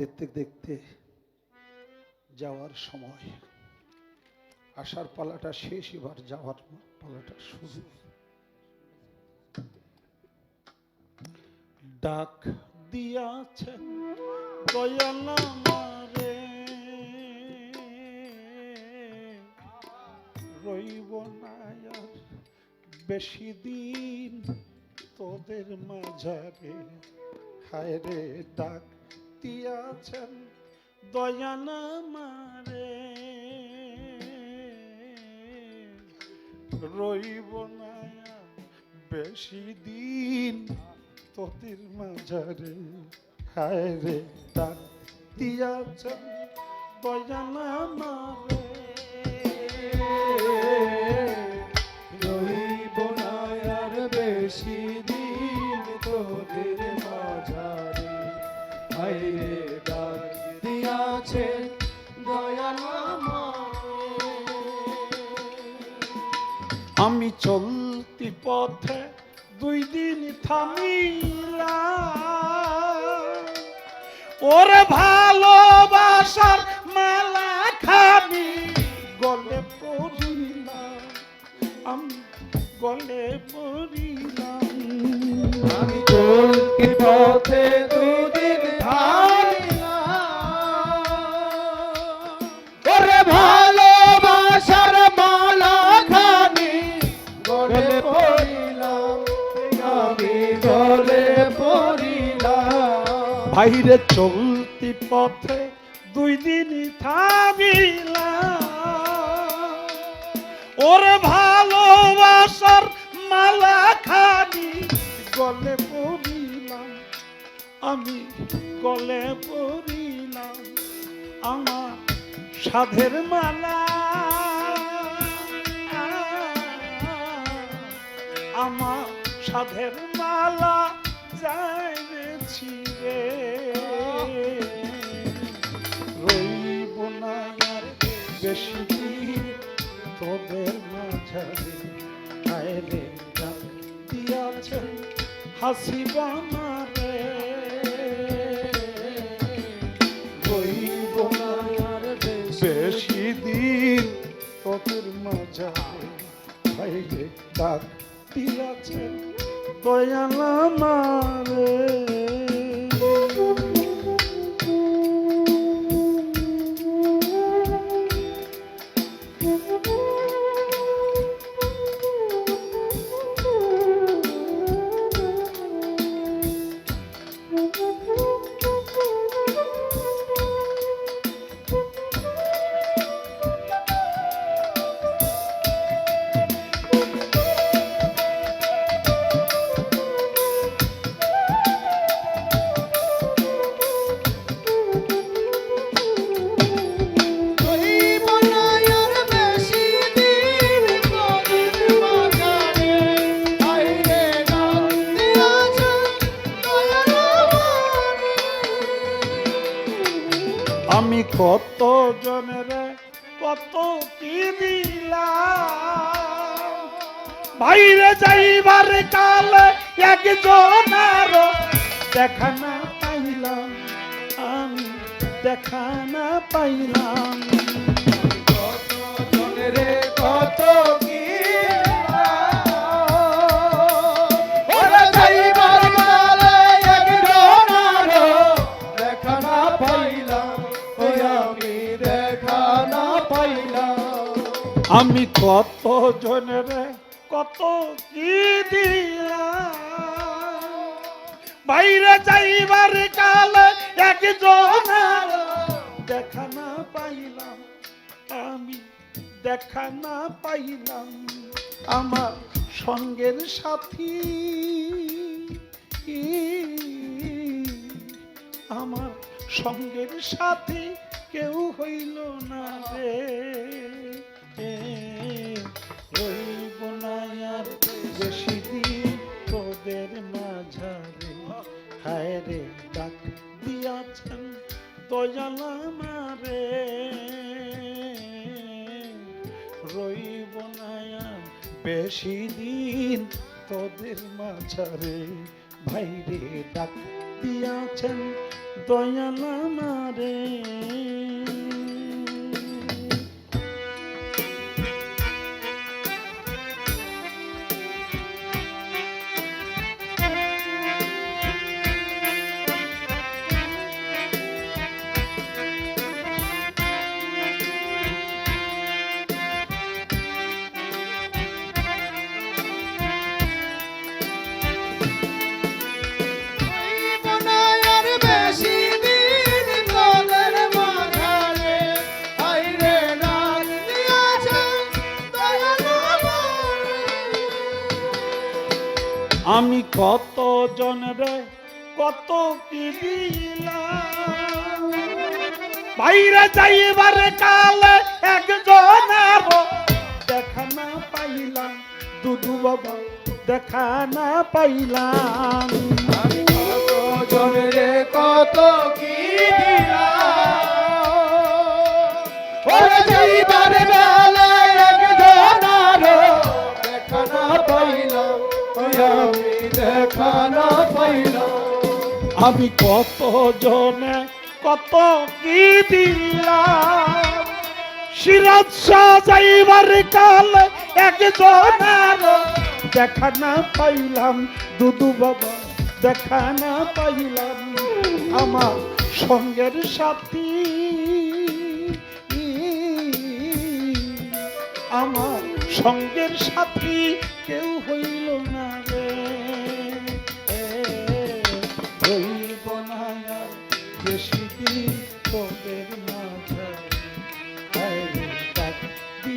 দেখতে দেখতে যাওয়ার সময় আসার পালাটা শেষ, এবার যাওয়ার পালাটা শুরু। ডাক দিয়াছেন দয়াল রইব না বেশি দিন তোদের মাঝারে। হায় রে ডাক দিয়াছেন দয়াল আমারে রইব না বেশি দিন তোদের মাঝারে। হায় রে ডাক দিয়াছেন দয়াল আমারে আমি চলতি পথে দুই দিন থামিলাম। ওরে ভালোবাসার মালা খানি গলে পড়িলাম। আমি গলে পড়িলাম। আমি চলতি পথে গলে পড়িলাম। বাইরে চলতি পথে দুই দিন থামিলাম ওরে ভালোবাসার মালা খানি গলে পড়িলাম। আমি গলে পড়িলাম আমার সাধের মালা। আমার সাধের মালা যাইছি রে। রইব না আর বেশি তোদের মাঝারে ডাক দিয়াছে হাসিবা মারে রইব না আর বেশি দিন তোদের মাঝারে আয়রে ডাক দিয়াছে দয়াল মারে রইব কত জনের, কত কি দিলা বাইরে যাইবার কাল একজন আর দেখা না পাইলাম, আমি দেখা না পাইলাম। কত জনেরে, কত আমি কত জনের কত কি দিলাম? বাইরে যাইবার কালে একজন আরও দেখা না পাইলাম। আমি দেখা না পাইলাম। আমার সঙ্গের সাথী আমার সঙ্গের সাথী কেউ হইল না রে। হায় রে ডাক দিয়াছেন দয়াল আমারে। রইব না আর বেশি দিন তোদের মাঝারে। ভাইরে ডাক দিয়াছেন দয়াল আমারে। আমি কত জনরে কত কি দিলাম? বাইরে যাইবার কালে একজন দেখা না পাইলাম দুদু বাবা দেখা না পাইলাম। আমি কত জনরে কত কি দিলাম? ওরে যাইবার বেলায় আমি কত জনে কত কি দিলাম? সিরাজ শাহ যাইবার কালে একজন আরও দেখা না পাইলাম, দুদু বাবা দেখা না পাইলাম। আমার সঙ্গের সাথী আমার সঙ্গের সাথী কেউ হইল না।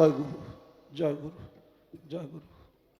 জয় গুরু জয় গুরু